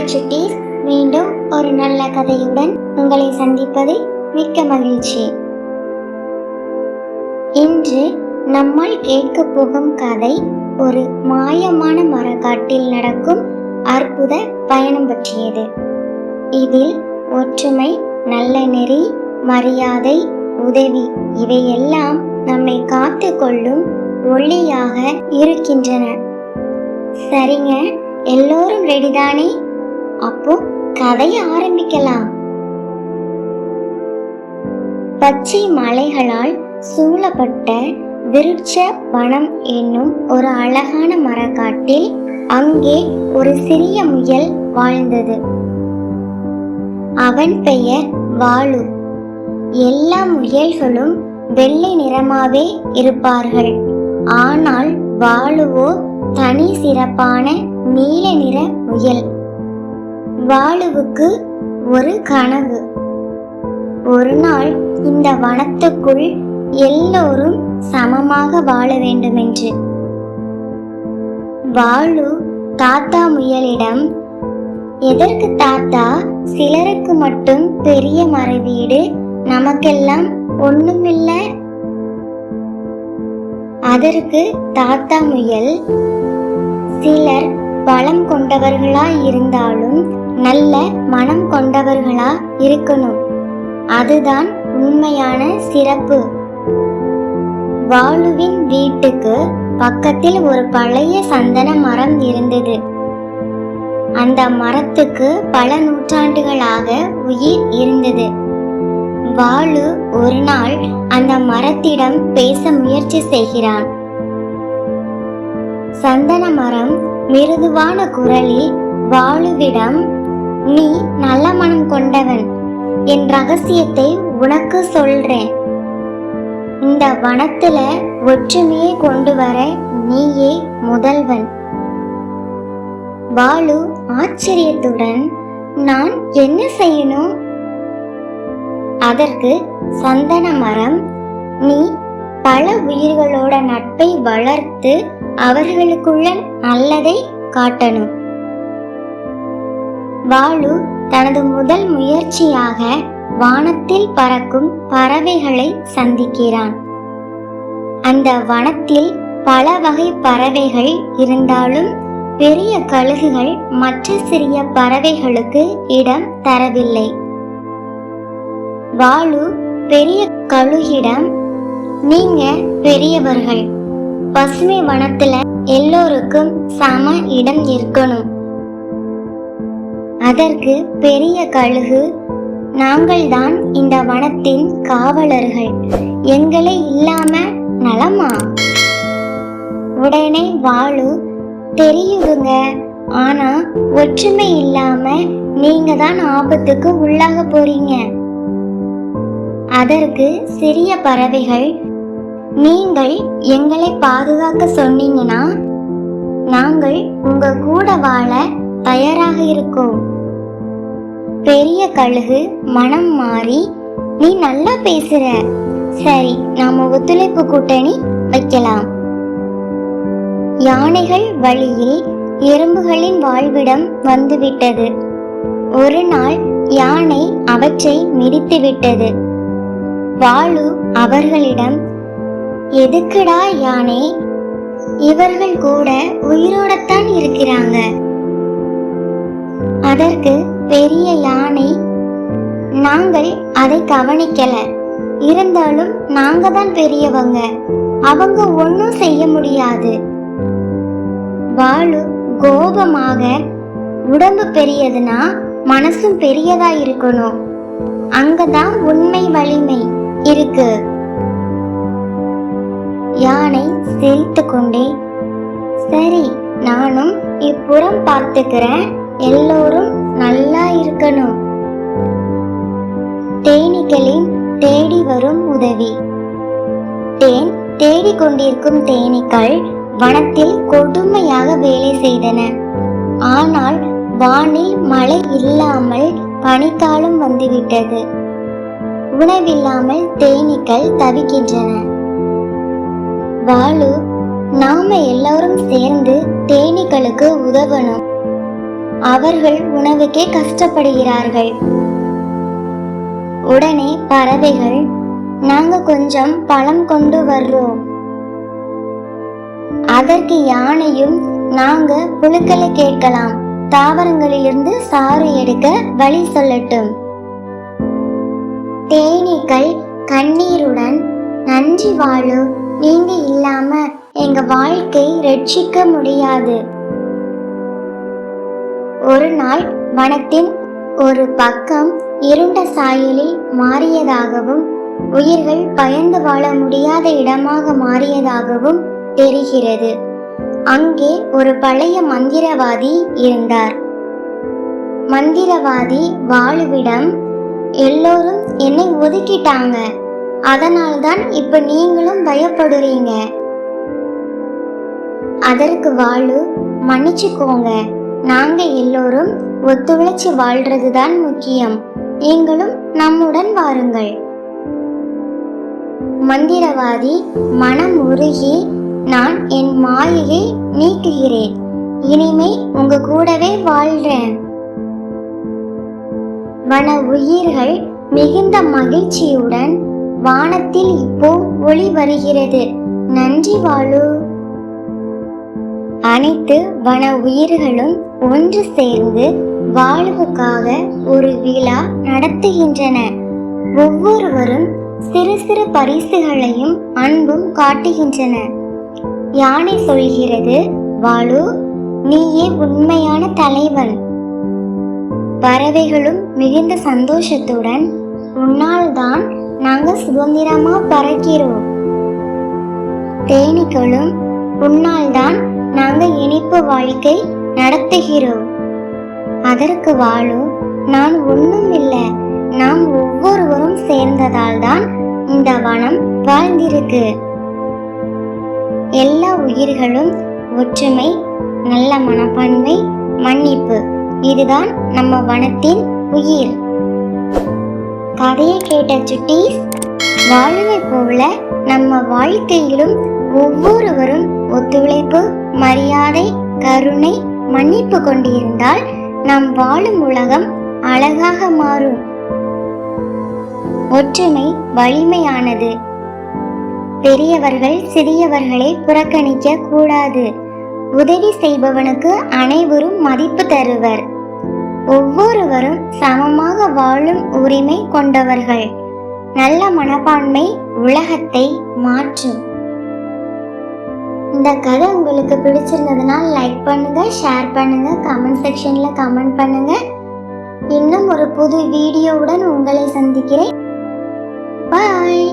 Hi சுட்டீஸ் மீண்டும் ஒரு நல்ல கதையுடன் உங்களை சந்திப்பது மிக்க மகிழ்ச்சி. இன்று நம்மால் கேட்க போகும் கதை ஒரு மாயமான மரக்காட்டில் நடக்கும் அற்புத பயணம் பற்றியது. இதில் ஒற்றுமை நல்ல நெறி மரியாதை உதவி இவையெல்லாம் நம்மை காத்து கொள்ளும் ஒளியாக இருக்கின்றன. சரிங்க எல்லோரும் ரெடிதானே கதைய ஆரம்பிக்கலாம். பச்சை மலைகளால் சூழப்பட்ட விருட்ச வனம் என்னும் ஒரு அழகான மரக்காட்டில் அங்கே ஒரு சிறிய முயல் வாழ்ந்தது. அவன் பெயர் வாளு எல்லா முயல்களும் வெள்ளை நிறமாவே இருப்பார்கள். ஆனால் வாழுவோ தனி சிறப்பான நீல நிற முயல். வாளுவுக்கு ஒரு கனவு. ஒரு நாள் இந்த வனத்துக்குள் எல்லோரும் சமமாக வாழ வேண்டுமென்று. வாழு தாத்தா முயலிடம் எதற்கு தாத்தா சிலருக்கு மட்டும் பெரிய மர வீடு நமக்கெல்லாம் ஒண்ணுமில்லை? அதற்கு தாத்தா முயல் சிலர் பலம் கொண்டவர்களாய் இருந்தாலும் நல்ல மனம் கொண்டவர்களா இருக்கணும். அதுதான் உண்மையான சிறப்பு. வாலுவின் வீட்டுக்கு பக்கத்தில் ஒரு பழைய சந்தன மரம் இருந்தது. அந்த மரத்துக்கு பல நூற்றாண்டுகளாக உயிர் இருந்தது. வாலு ஒரு நாள் அந்த மரத்திடம் பேச முயற்சி செய்கிறான். சந்தன மரம் மிருதுவான குரலில் வாழுவிடம் நீ நல்ல மனம் கொண்டவன். என் ரகசியத்தை உனக்கு சொல்றேன். இந்த வனத்துல ஒற்றுமையை கொண்டு வர நீயே முதல்வன். வாளு ஆச்சரியத்துடன் நான் என்ன செய்யணும்? அதற்கு சந்தன மரம் நீ பல உயிர்களோட நட்பை வளர்த்து அவர்களுக்குள்ள நல்லதை காட்டணும். வாலு தனது முதல் முயற்சியாக வானத்தில் பறக்கும் பறவைகளை சந்திக்கிறான். அந்த வனத்தில் பல வகை பறவைகள் இருந்தாலும் பெரிய கழுகுகள் மற்ற சிறிய பறவைகளுக்கு இடம் தரவில்லை. வாலு பெரிய கழுகிடம் நீங்க பெரியவர்கள். பசுமை வனத்துல எல்லோருக்கும் சம இடம் இருக்கணும். அதற்கு பெரிய கழுகு நாங்கள்தான் இந்த வனத்தின் காவலர்கள். எங்களை இல்லாம நலமா? உடனே வாழு தெரியுதுங்க. ஆனா ஒற்றுமை இல்லாம நீங்க தான் ஆபத்துக்கு உள்ளாக போறீங்க. அதற்கு சிறிய பறவைகள் நீங்கள் எங்களை பாதுகாக்க சொன்னீங்கன்னா நாங்கள் உங்க கூட வாழ தயாராக இருக்கும். பெரிய கழுகு மனம் மாறி நீ நல்லா பேசுற. சரி நாம ஒத்துழைப்பு கூட்டணி வைக்கலாம். யானைகள் வழியில் எறும்புகளின் வாழ்விடம் வந்துவிட்டது. ஒரு நாள் யானை அவற்றை மிதித்து விட்டது. வாளு அவர்களிடம் எதுக்குடா யானை? இவர்கள் கூட உயிரோடத்தான் இருக்கிறாங்க. அதற்கு பெரிய யானை நாங்கள் அதை கவனிக்கல. இருந்தாலும் நாங்க தான் பெரியவங்க. அவங்க ஒன்றும் செய்ய முடியாது. வாளு கோபமாக உடம்பு பெரியதுன்னா மனசும் பெரியதா இருக்கணும். அங்கதான் உண்மை வலிமை இருக்கு. யானை சிரித்து கொண்டே சரி நானும் இப்புறம் பார்த்துக்கிறேன். எல்லோரும் நல்லா இருக்கணும். தேனீக்களின் தேடி வரும் உதவி. தேன் தேடிக் கொண்டிருக்கும் தேனீக்கள் வனத்தில் கொடுமையாக வேலை செய்தன. ஆனால் வானில் மழை இல்லாமல் பனிக்காலம் வந்துவிட்டது. உணவில்லாமல் தேனீக்கள் தவிக்கின்றன. வாளு நாம எல்லாரும் சேர்ந்து தேனீக்களுக்கு உதவணும். அவர்கள் உணவுக்கே கஷ்டப்படுகிறார்கள். உடனே பறவைகள் நாங்க கொஞ்சம் பழம் கொண்டு வர்றோம். அதற்கு யானையும் நாங்க புழுக்களை கேட்கலாம். தாவரங்களிலிருந்து சாறு எடுக்க வழி சொல்லட்டும். தேனீக்கள் கண்ணீருடன் நன்றி வாழு நீங்க இல்லாம எங்க வாழ்க்கை ரட்சிக்க முடியாது. ஒரு நாள் வனத்தின் ஒரு பக்கம் இருண்ட சாயலில் மாறியதாகவும் உயிர்கள் பயந்து வாழ முடியாத இடமாக மாறியதாகவும் தெரிகிறது. அங்கே ஒரு பழைய மந்திரவாதி இருந்தார். மந்திரவாதி வாழுவிடம் எல்லோரும் என்னை ஒதுக்கிட்டாங்க. அதனால்தான் இப்ப நீங்களும் பயப்படுறீங்க. அதற்கு வாழு மன்னிச்சுக்கோங்க. நாங்க எல்லோரும் ஒத்துழைச்சு வாழ்றதுதான் முக்கியம். நீங்களும் நம்முடன் வாருங்கள். மந்திரவாதி மனம் உருகி நான் என் மாயையை நீக்குகிறேன். இனிமே உங்க கூடவே வாழ்றேன். வன உயிர்கள் மிகுந்த மகிழ்ச்சியுடன் வானத்தில் இப்போ ஒளி வருகிறது. நன்றி வாழு அனைத்து வன உயிர்களும் ஒன்று சேர்ந்து வாழ்வுக்காக ஒரு விழா நடத்துகின்றன. ஒவ்வொருவரும் சிறு சிறு பரிசுகளையும் அன்பும் காட்டுகின்றன. யானை சொல்கிறது வாழு நீயே உண்மையான தலைவன். பறவைகளும் மிகுந்த சந்தோஷத்துடன் உன்னால் தான் நாங்கள் சுதந்திரமா பறக்கிறோம். தேனீக்களும் உன்னால் தான் நாங்க இனிப்பு வாழ்க்கை நடத்துகிறோம். அதற்கு வாழும் நான் ஒண்ணும் இல்லை நாம் ஒவ்வொருவரும் சேர்ந்ததால் தான் இந்த வனம் வாழ்ந்திருக்கு. எல்லா உயிர்களும் ஒற்றுமை நல்ல மனப்பான்மை மன்னிப்பு இதுதான் நம்ம வனத்தின் உயிர். கதையை கேட்ட சுட்டீஸ் வாழுவை போல நம்ம வாழ்க்கையிலும் ஒவ்வொருவரும் ஒத்துழைப்பு மரியாதை கருணை மன்னிப்பு கொண்டிருந்தால் நாம் வாழும் உலகம் அழகாக மாறும். ஒற்றுமை வலிமையானது. பெரியவர்கள் சிறியவர்களை புறக்கணிக்க கூடாது. உதவி செய்பவனுக்கு அனைவரும் மதிப்பு தருவர். ஒவ்வொருவரும் சமமாக வாழும் உரிமை கொண்டவர்கள். நல்ல மனப்பான்மை உலகத்தை மாற்றும். இந்த கதை உங்களுக்கு பிடிச்சிருந்ததுன்னா லைக் பண்ணுங்க ஷேர் பண்ணுங்க கமெண்ட் செக்ஷன்ல கமெண்ட் பண்ணுங்க. இன்னும் ஒரு புது வீடியோவுடன் உங்களை சந்திக்கிறேன். பாய்